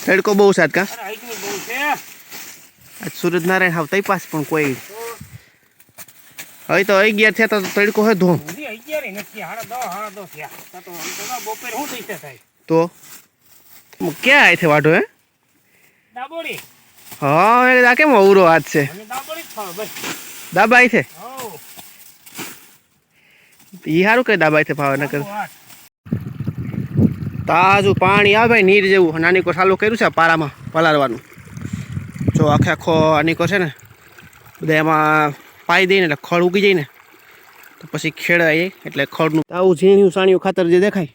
તડકો બહુ સાત કા અરે હાઈકની બહુ છે આજ સૂરજનારાયણ હાવ તઈ પાસ પણ કોઈ તો હવે તો અગિયાર થયા તો તડકો હોય ધોમ હજી અગિયાર નથી હાડા દસ હાડા દસ થયા કાં તો આમ તો ના બપોર શું થઈ થાય તો ક્યાં આય છે વાઢો હે દાબોડી હા એ આ કેમ અવરો હાથ છે અને દાબોડી જ ખાવ બસ દાબાઈ છે હો ઈ સારું કઈ દાબાઈ છે ભાવ નકર વાત તાજું પાણી આવે, નીર જેવું. નાની કો ચાલુ કર્યું છે પારામાં, પલાળવાનું? જો આખે આખો આનીકો છે ને, બધા એમાં પાઈ દઈને એટલે ખળ ઉગી જાય ને, તો પછી ખેડાય એટલે ખળનું આવું ઝીણ્યું સાણિયું ખાતર જે દેખાય,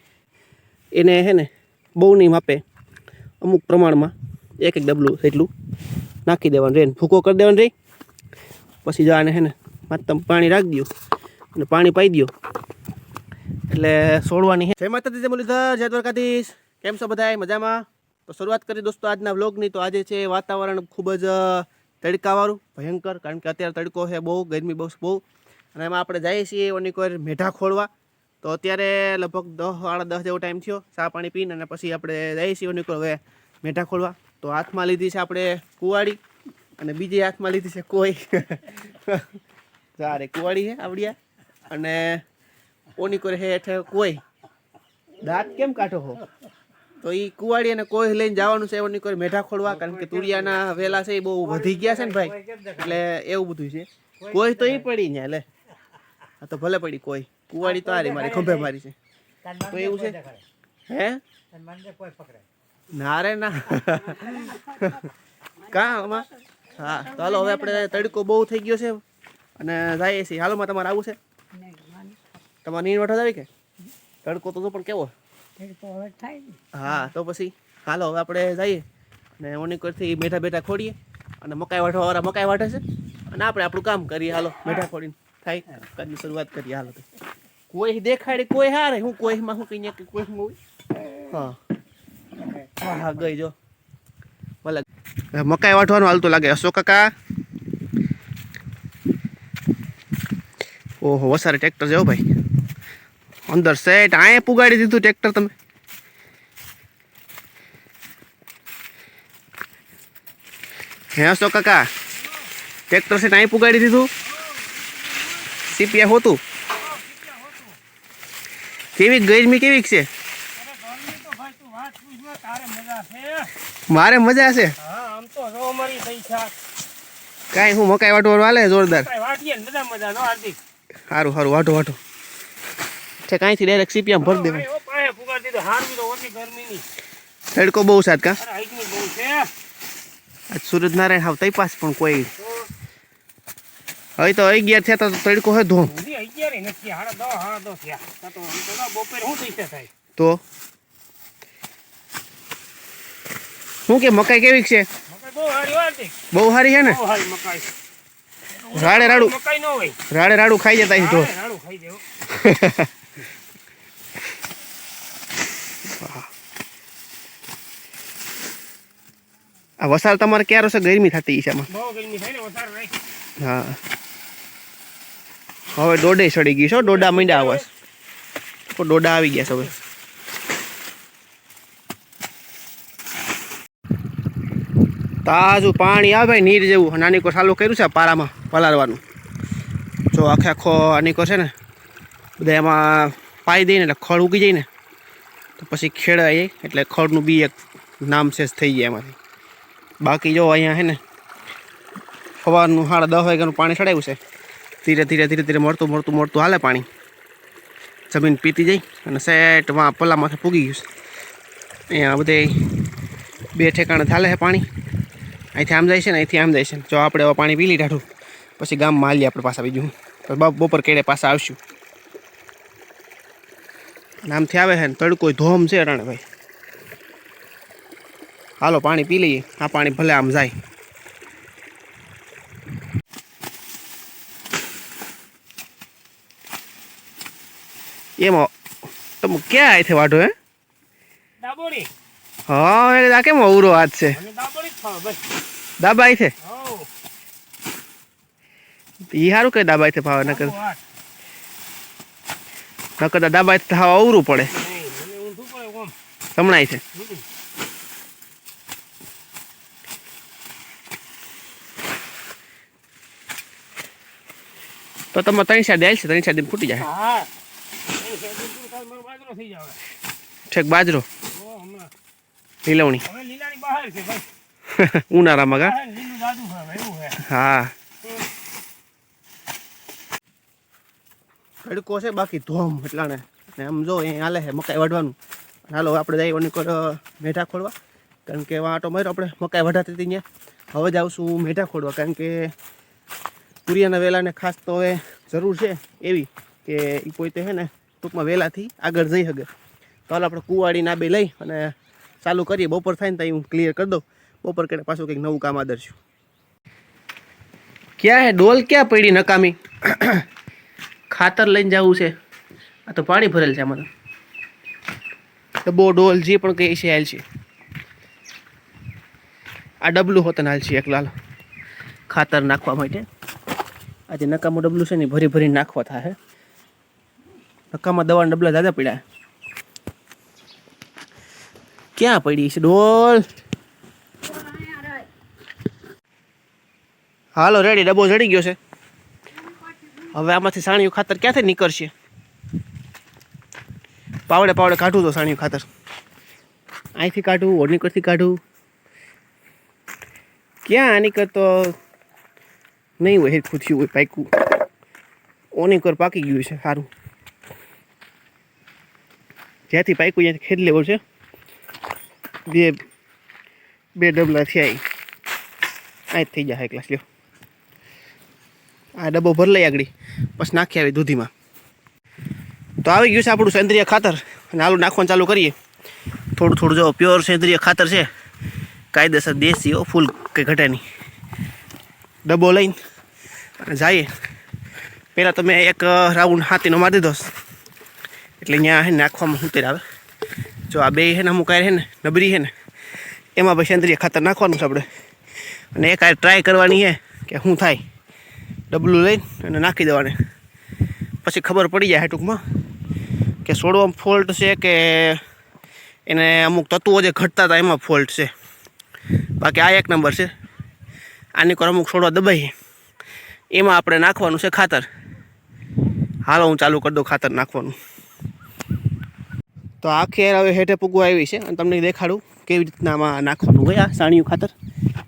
એને હે ને બહુ નહીં માપે, અમુક પ્રમાણમાં એક એક ડબલું એટલું નાખી દેવાનું રેન ભૂકો કરી દેવાનું રહી. પછી જો આને હે ને માત્ર પાણી રાખી દો અને પાણી પાઈ દો એટલે છોડવાની છે. જય માતાજી, જય મુરલીધર, જય દ્વારકાધીશ. કેમ છો બધાય? મજામાં? તો શરૂઆત કરી દોસ્તો આજના વ્લોગની. તો આજે છે વાતાવરણ ખૂબ જ તડકાવાળું, ભયંકર, કારણ કે અત્યારે તડકો છે બહુ, ગરમી બહુ બહુ. અને એમાં આપણે જઈએ છીએ ઓની કોઈ મેઢા ખોળવા. તો અત્યારે લગભગ દસ સાડા દસ જેવો ટાઈમ થયો, ચા પાણી પીને, અને પછી આપણે જઈએ છીએ ઓની હવે મેઢા ખોળવા. તો હાથમાં લીધી છે આપણે કુવાડી, અને બીજી હાથમાં લીધી છે કોઈ. સારે કુવાડી છે આવડિયા. અને ઓની કોઈ હેઠે કોઈ? દાંત કેમ કાઢો હો? તો એ કુવાડી અને કોઈ લઈને જવાનું છે ઓની કોઈ મેઢા ખોડવા કારણ કે તુરિયાના વેલા છે એ બહુ વધી ગયા છે ને ભાઈ. એટલે એવું બધું છે. કોઈ તો એ પડી ને એટલે આ તો ભલે પડી કોઈ. કુવાડી તો આરી મારી ખંભે મારી છે. તો એવું છે? હે? ના રે ના. કા આમાં? હા તો હાલો હવે આપણે તડકો બહુ થઈ ગયો છે. અને જઈએ છીએ હાલોમાં તમારે આવું છે? તમારે નીર વઠો આવી કે? તડકો તો પણ કેવો? હા તો પછી હાલો હવે આપણે જઈએ અને ઓની કરથી બેઠા બેઠા ખોડીએ અને મકાઈ વાઢવા વાળા મકાઈ વાઢે છે. અને આપણે આપણું કામ કરીએ હાલો બેઠા ખોડીને. થાય કામની શરૂઆત કરીએ હાલો. કોઈ દેખાડે કોઈ હારે હું કોઈમાં હું કહીને કે કોઈમાં હોય? હા. હા હા ગઈ જો. ભલે. મકાઈ વાઢવાનું હાલતું લાગે. અશોક કાકા? ઓહો વસારે ટ્રેક્ટર જેવો ભાઈ. અંદર સેટ. આએ પુગાડી દીધું ટ્રેક્ટર તમે. હે અશોક કાકા ટ્રેક્ટર સેટ અહીં પુગાડી દીધું? સીપીએ હોતું? કેવી ગરમી કેવી છે? મારે મજા છે. કાંઈ હું મકાઈ વાટો વાલે જોરદાર. સારું સારું વાટો વાટો. છે કાંઈથી ડાયરેક્ટ સીપીએમ ભરી દેવાય એવો પાયે ફુગાડી દીધો. હારવી તો ઓછી ગરમીની તડકો બહુ સાત કા? અરે હાઈકની બહુ છે. આજ સૂરજનારાયણ હાવ તઈ પાસ પણ કોઈ. તો હવે તો અગિયાર થયા તો તડકો હોય ધોમ હજી અગિયાર નથી હાડા દસ હાડા દસ થયા. કાં તો આમ તો ના બપોર શું થઈ થાય? તો? શું કે મકાઈ કેવી છે? મકાઈ બહુ હારી હોય હાર્દિક બહુ સારી છે ને? બહુ હારી મકાઈ. રાડે રાડું. મકાઈ ન હોય. રાડે રાડું ખાઈ જતા હશે તો હારે રાડું ખાઈ દેવું આ વસાર તમારે ક્યારે છે ગરમી થતી છે હા. હવે દોડે સડી ગઈ છો દોડા મીંડા આવે તો દોડા આવી ગયા છે હવે. તાજું પાણી આવે નીર જેવું. નાની કો ચાલુ કર્યું છે પારામાં પલાળવાનું? જો આખે આખો આનીકો છે ને બધા એમાં પાઈ દઈને એટલે ખડ ઉગી જાય ને તો પછી ખેડાય એટલે ખડનું બી એક નામ શેષ થઈ જાય એમાંથી. બાકી જો અહીંયા છે ને સવારનું સાડા દસ વાગ્યાનું પાણી ચડાવ્યું છે, ધીરે ધીરે ધીરે ધીરે મળતું મળતું મળતું હાલે પાણી. જમીન પીતી જાય અને સેટ વાં માથે પૂગી ગયું છે. અહીંયા બધે બે ઠેકાણે ચાલે છે પાણી. અહીંથી આમ જાય છે ને અહીંથી આમ જાય છે. જો આપણે હવે પાણી પી લીધાઠું પછી ગામમાં હાલીએ આપણે પાછા બીજું. બપોર કેડે પાછા આવશું. આમથી આવે છે ને તડકો ધોમ છે અટાણે ભાઈ. હાલો પાણી પી લઈએ. આ પાણી ભલે આમ જાય. એમાં તમે ક્યાં આયથી વાઢો હે? દાબોડી હા એ આ કેમ અવરો હાથ છે? દાબાઈ છે? ઈ સારું કઈ દાબાઈ છે ભાવે નકર નકર દાબાઈ તો અવરું પડે. હમણાં છે? તો તમે ત્રણ ચાર દે છે ત્રણ ચાર દિન ફૂટી જાય. હા. છે દૂર કાલ મારો બાજરો ઠેક બાજરો. લીલવણી. હવે લીલાની બહાર છે ભાઈ. ઉનાળામાં કા? હા. તડકો છે બાકી ધોમ એટલાને. ને આમ જો અહીં હાલે છે મકાઈ વાઢવાનું. હાલો આપણે જઈએ ઓની કોર મેઢા ખોડવા કારણ કે વાંટો માર્યો આપણે મકાઈ વઢાતી હતી ત્યાં. હવે જ આવશું મેઢા ખોડવા કારણ કે પુરિયાના વેલાને ખાસ તો હવે જરૂર છે એવી કે એ પોતે છે ને ટૂંકમાં વહેલાથી આગળ જઈ શકે. તો હાલ આપણે કુવાડી ના બે લઈ અને ચાલુ કરીએ. બપોર થાય ને ત્યાં હું ક્લિયર કરી દઉં. બપોર કરીને પાછું કંઈક નવું કામ આદરશું. ક્યાં હે? ડોલ ક્યાં પડી નકામી? ખાતર લઈને જવું છે. આ તો પાણી ભરેલ છે આમાં બહુ ડોલ જે પણ કઈ છે હાલ છે. આ ડબલું હોતન હાલ છે એક લાલ. ખાતર નાખવા માટે. આજે નકામું ડબલું છે ને ભરી ભરી નાખવા થાય નકામાં દવા ડબલા દાદા પડ્યા. ક્યાં પડી છે ડોલ? હાલો રેડી ડબ્બો ચડી ગયો છે. હવે આમાંથી સાણિયું ખાતર ક્યાંથી નીકળશે? પાવડે પાવડે કાઢવું તો સાણિયું ખાતર. અહીંથી કાઢવું ઓડની કરથી કાઢું. ક્યાં આની કરતો નહીં હોય હેરખું થયું હોય, પાક્યું ઓનીકર પાકી ગયું છે સારું જ્યાંથી પાક્યું, ત્યાંથી ખેડ લેવું છે. બે બે ડબલા થયા. આ જ થઈ જાય ક્લાસ લ્યો. આ ડબ્બો ભર લઈ આગળ, પછી નાખી આવી દૂધીમાં. તો આવી ગયું છે આપણું સેન્દ્રિય ખાતર, અને આલુ નાખવાનું ચાલુ કરીએ. થોડું થોડું જો પ્યોર સેન્દ્રિય ખાતર છે, કાયદેસર દેશી ફૂલ કંઈ ઘટે નહીં. ડબ્બો લઈને અને જઈએ. પહેલાં તો મેં એક રાઉન્ડ હાથીનો મારી દીધો. એટલે અહીંયા હે નાખવામાં ઉતર આવે જો આ બે હે ને અમુક હે ને નબરી છે ને, એમાં પછી સેન્દ્રિય ખાતર નાખવાનું છે આપણે. અને એક આ ટ્રાય કરવાની છે કે શું થાય. ડબલું લઈને અને નાખી દેવાને. પછી ખબર પડી જાય ટૂંકમાં કે છોડવામાં ફોલ્ટ છે કે એને અમુક તત્વો જે ઘટતા હતા એમાં ફોલ્ટ છે. બાકી આ એક નંબર છે. આની કોર અમુક છોડવા દબાઈ એમાં આપણે નાખવાનું છે ખાતર. હાલો, હું ચાલુ કરી દઉં ખાતર નાખવાનું. તો આ ખેર હવે હેઠે પૂગવા આવી છે, અને તમને દેખાડું કેવી રીતના આમાં નાખવાનું હોય આ સાણિયું ખાતર.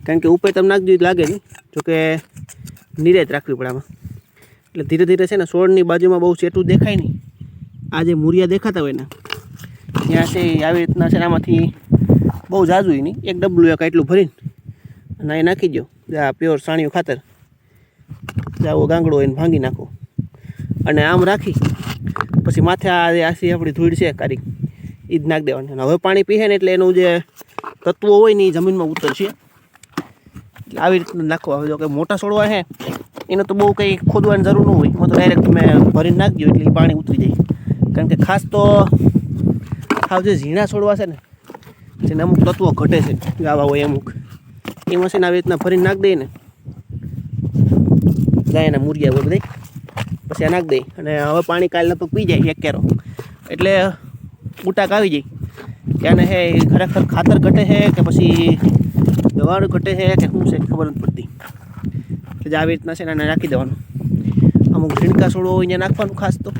કારણ કે ઉપર તમે નાખી લાગે નહીં. જોકે નિરાયત રાખવી પડે આમાં. એટલે ધીરે ધીરે છે ને છોડની બાજુમાં બહુ ચેટું દેખાય નહીં. આ જે મૂરિયા દેખાતા હોય ને ત્યાં છે આવી રીતના છે આમાંથી બહુ જાજુ નહીં. એક ડબલું એક એટલું ભરીને, અને એ નાખી દો આ પ્યોર સાણિયું ખાતર. જાવો ગાંગડો હોય ને ભાંગી નાખો. અને આમ રાખી, પછી માથે આસી આપણી ધૂળ છે કારી એ જ નાખી દેવાની. હવે પાણી પીએ ને એટલે એનું જે તત્વો હોય ને એ જમીનમાં ઉતરશે. એટલે આવી રીતનું નાખવા હવે જો કે મોટા છોડવા છે એને તો બહુ કંઈ ખોદવાની જરૂર ન હોય. એમાં તો ડાયરેક્ટ તમે ભરીને નાખજો એટલે પાણી ઉતરી જાય. કારણ કે ખાસ તો સાવ જે ઝીણા છોડવા છે ને, જેને અમુક તત્વો ઘટે છે, ગાવા હોય અમુક. એમાં મશીન આવી રીતના ફરીને નાખી દઈએ ને. ગાયના મૂરિયા હોય બધા પછી આ નાખી દઈ અને હવે પાણી કાલ લગભગ પી જાય એક કેરો. એટલે ઉટાક આવી જાય. કે આને હે ખરેખર ખાતર ઘટે છે કે પછી દવાનું ઘટે છે કે શું છે ખબર નથી પડતી. એટલે આવી રીતના છે ને નાખી દેવાનું. અમુક ઝીણકા હોય અહીંયા નાખવાનું ખાસ તો.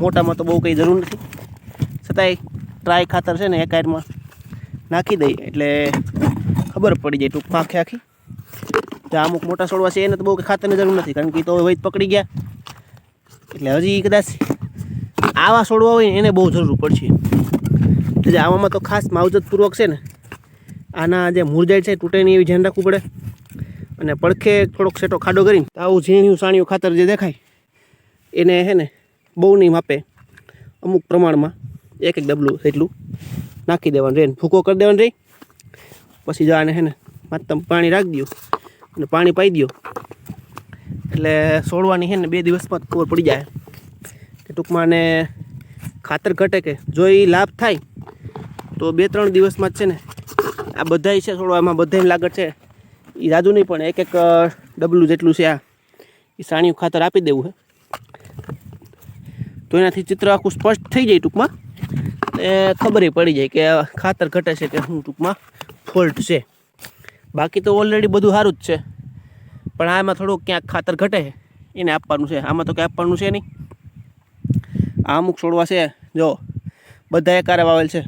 મોટામાં તો બહુ કંઈ જરૂર નથી. છતાંય ટ્રાય ખાતર છે ને એક આયરમાં નાખી દઈએ. એટલે ખબર પડી જાય ટૂંકમાં આખે આખી. તો અમુક મોટા છોડવા છે એને તો બહુ ખાતરની જરૂર નથી, કારણ કે તો વહી પકડી ગયા. એટલે હજી કદાચ આવા છોડવા હોય ને એને બહુ જરૂર પડશે. એટલે આવામાં તો ખાસ માવજતપૂર્વક છે ને, આના જે મુરઝાઈ છે તૂટે નહીં એવી ધ્યાન રાખવું પડે. અને પડખે થોડોક સેટો ખાડો કરીને આવું ઝીણ્યું સાણિયું ખાતર જે દેખાય, એને હે ને બહુ નહીં માપે અમુક પ્રમાણમાં એક એક ડબલું એટલું નાખી દેવાનું રહે ભૂકો કરી દેવાનું રહી પછી જો આને હે ને માત્ર પાણી રાખી દો અને પાણી પાઈ દો એટલે છોડવાની હે ને બે દિવસમાં ખબર પડી જાય કે ટૂંકમાં ને ખાતર ઘટે કે જો એ લાભ થાય તો બે ત્રણ દિવસમાં જ છે ને આ બધાય છે છોડવામાં બધાય લાગત છે. એ રાજુ નહીં પણ એક એક ડબલું જેટલું છે આ. એ સાણિયું ખાતર આપી દેવું છે તો એનાથી ચિત્ર આખું સ્પષ્ટ થઈ જાય ટૂંકમાં. એ ખબર પડી જાય કે ખાતર ઘટે છે કે શું ટૂંકમાં. ફોલ્ટ છે. બાકી તો ઓલરેડી બધું સારું જ છે. પણ આમાં થોડુંક ક્યાંક ખાતર ઘટે એને આપવાનું છે. આમાં તો કંઈ આપવાનું છે નહીં. આ અમુક છોડવા છે. જો બધા એકારે વાવેલ છે.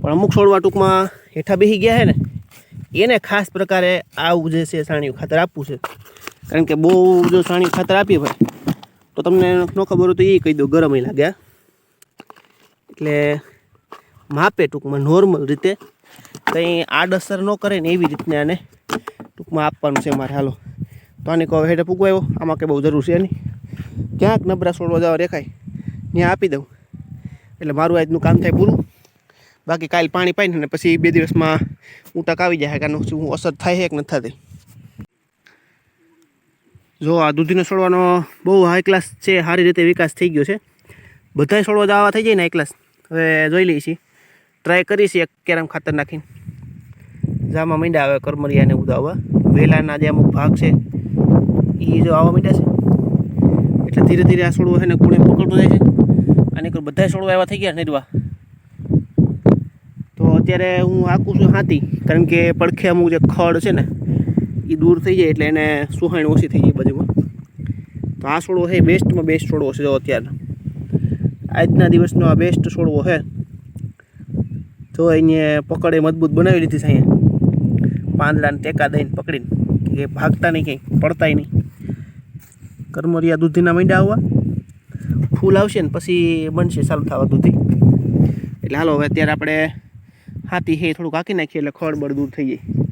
પણ અમુક છોડવા ટૂંકમાં હેઠા બેસી ગયા છે ને, એને ખાસ પ્રકારે આવું જે છે સાણિયું ખાતર આપવું છે. કારણ કે બહુ જો સાણિયું ખાતર આપીએ ભાઈ, તો તમને ન ખબર હોય તો એ કહી દો, ગરમ લાગ્યા લાગે એટલે માપે ટૂંકમાં નોર્મલ રીતે કંઈ આડઅસર ન કરે ને એવી રીતને આને ટૂંકમાં આપવાનું છે મારે હાલો. તો આને કહો હેઠે પૂગવાયો આમાં કંઈ બહુ જરૂર છે નહીં. ક્યાંક નબળા છોડવા જવા રેખાય. ત્યાં આપી દઉં. એટલે મારું આજનું કામ થાય પૂરું. બાકી કાલ પાણી પાઈને ને પછી બે દિવસમાં ઊંટક આવી જાય કારણ શું અસર થાય છે કે નથી થતી. જો આ દૂધીનો છોડવાનો બહુ હાઈ ક્લાસ છે, સારી રીતે વિકાસ થઈ ગયો છે. બધાય છોડવા દાવા થઈ જાય ને હાઈ ક્લાસ હવે જોઈ લઈએ છીએ. ટ્રાય કરીશ એક કેરમ ખાતર નાખીને. જામાં મીંડા આવે, કરમરિયા ને બધું આવવા વેલાના જે અમુક ભાગ છે એ જો આવવા મીંડા છે. એટલે ધીરે ધીરે આ છોડવો છે ને કુણે પકડતો જાય છે. અને બધા છોડવા એવા થઈ ગયા નિર્વા તો અત્યારે હું આકું છું હાથી કારણ કે પડખે અમુક જે ખડ છે ને એ દૂર થઈ જાય એટલે એને સુહાણ ઓછી થઈ જાય બાજુમાં. તો આ છોડવો છે બેસ્ટમાં બેસ્ટ છોડવો છે, જો અત્યારે આજના દિવસનો આ બેસ્ટ છોડવો છે. તો અહીંયા પકડે મજબૂત બનાવી લીધી છે અહીંયા. પાંદડાને ટેકા દઈને પકડીને. કે ભાગતા નહીં કંઈ પડતાય નહીં. કરમરિયા દૂધીના મીંડા આવવા. ફૂલ આવશે ને પછી બનશે ચાલુ થવા દૂધી. એટલે હાલો, હવે અત્યારે આપણે હાથી હે થોડુંક હાકી નાખીએ એટલે ખડ બળ દૂર થઈ જાય.